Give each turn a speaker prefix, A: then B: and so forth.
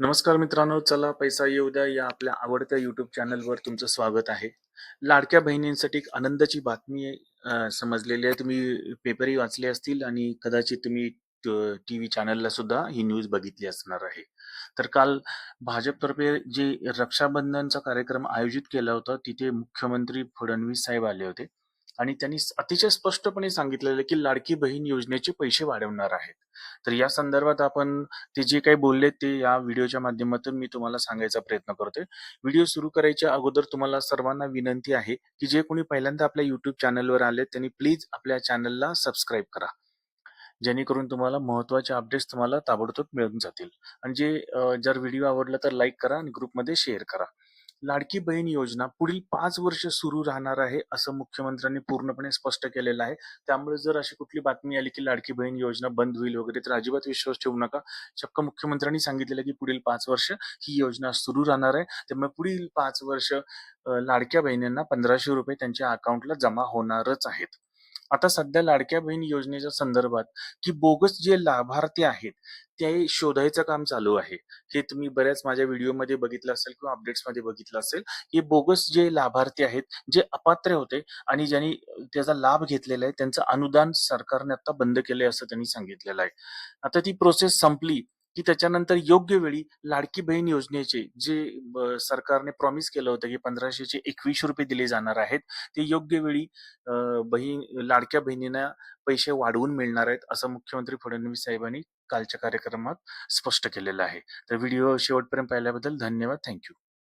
A: नमस्कार मित्रांनो चला पैसा येऊ द्या या आपल्या आवडत्या युट्यूब चॅनलवर तुमचं स्वागत आहे. लाडक्या बहिणींसाठी एक आनंदाची बातमी अ, समजलेली आहे. तुम्ही पेपरही वाचले असतील आणि कदाचित तुम्ही टी व्ही चॅनलला सुद्धा ही न्यूज बघितली असणार आहे. तर काल भाजपतर्फे जे रक्षाबंधनचा कार्यक्रम आयोजित केला होता तिथे मुख्यमंत्री फडणवीस साहेब आले होते. आणि त्यांनी अतिशय स्पष्टपणे सांगितलेलं की लाडकी बहीण योजनेचे पैसे वाढवणार आहेत. तर या संदर्भात आपण ते जे काही बोलले ते या व्हिडिओच्या माध्यमातून मी तुम्हाला सांगायचा प्रयत्न करतोय. व्हिडिओ सुरू करायच्या अगोदर तुम्हाला सर्वांना विनंती आहे की जे कोणी पहिल्यांदा आपल्या युट्यूब चॅनलवर आले त्यांनी प्लीज आपल्या चॅनलला सबस्क्राईब करा. जेणेकरून तुम्हाला महत्त्वाचे अपडेट्स तुम्हाला ताबडतोब मिळून जातील. आणि जे जर व्हिडिओ आवडला तर लाईक करा आणि ग्रुपमध्ये शेअर करा. लाडकी बहीण योजना पुढील पाच वर्ष सुरू राहणार आहे असं मुख्यमंत्र्यांनी पूर्णपणे स्पष्ट केलेलं आहे. त्यामुळे जर अशी कुठली बातमी आली की लाडकी बहीण योजना बंद होईल वगैरे तर अजिबात विश्वास ठेवू नका. चक्क मुख्यमंत्र्यांनी सांगितलेलं की पुढील पाच वर्ष ही योजना सुरू राहणार आहे. त्यामुळे पुढील पाच वर्ष लाडक्या बहिणींना पंधराशे रुपये त्यांच्या अकाउंटला जमा होणारच आहेत. आता सध्या लाडक्या बहीण योजनेच्या संदर्भात की बोगस जे लाभार्थी आहेत ते शोधायचं काम चालू आहे. हे तुम्ही बऱ्याच माझ्या व्हिडिओमध्ये बघितलं असेल किंवा अपडेट्समध्ये बघितलं असेल हे बोगस जे लाभार्थी आहेत जे अपात्र होते आणि ज्यांनी त्याचा लाभ घेतलेला आहे त्यांचं अनुदान सरकारने आता बंद केलंय असं त्यांनी सांगितलेलं आहे. आता ती प्रोसेस संपली की त्याच्यानंतर योग्य वेळी लाडकी बहीण योजनेचे जे सरकारने प्रॉमिस केलं होतं की पंधराशेचे एकवीस रुपये दिले जाणार आहेत ते योग्य वेळी बहीण लाडक्या बहिणींना पैसे वाढवून मिळणार आहेत असं मुख्यमंत्री फडणवीस साहेबांनी कालच्या कार्यक्रमात स्पष्ट केलेलं आहे. तर व्हिडिओ शेवटपर्यंत पाहिल्याबद्दल धन्यवाद. थँक्यू.